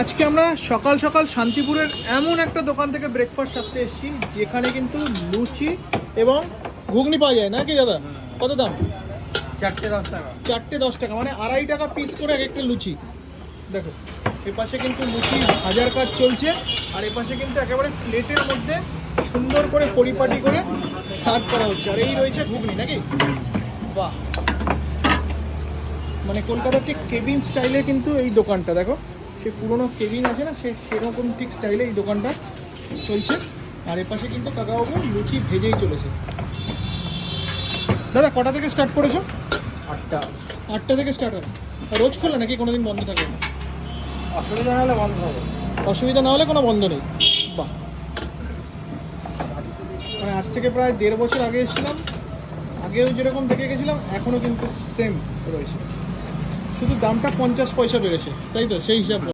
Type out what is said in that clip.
আজকে আমরা সকাল সকাল শান্তিপুরের এমন একটা দোকান থেকে ব্রেকফাস্ট সারতে এসেছি যেখানে কিন্তু লুচি এবং ঘুগনি পাওয়া যায় নাকি দাদা? কত দাম? চারটে দশ টাকা। চারটে দশ টাকা মানে আড়াই টাকা পিস করে এক একটা লুচি। দেখো এপাশে কিন্তু লুচি হাজার কাজ চলছে আর এপাশে কিন্তু একেবারে প্লেটের মধ্যে সুন্দর করে পরিপাটি করে সার্ভ করা হচ্ছে। আর এই রয়েছে ঘুগনি নাকি? বাহ! মানে কলকাতার ঠিক কেবিন স্টাইলে কিন্তু এই দোকানটা দেখো। সে পুরনো কেবিন আছে না সে সেরকম ঠিক স্টাইলে এই দোকানটা চলছে। আর এপাশে কিন্তু কাকাবাবু লুচি ভেজেই চলেছে। দাদা কটা থেকে স্টার্ট করেছ? আটটা। আটটা থেকে স্টার্ট হয় রোজ খোলা নাকি কোনোদিন বন্ধ থাকে? না অসুবিধা না হলে বন্ধ হবে। অসুবিধা না হলে কোনো বন্ধ নেই। বাহ। মানে আজ থেকে প্রায় দেড় বছর আগে এসেছিলাম। আগেও যেরকম দেখে গেছিলাম এখনও কিন্তু সেম রয়েছে। শুধু দামটা পঞ্চাশ পয়সা বেড়েছে। তাই তো? সেই হিসাব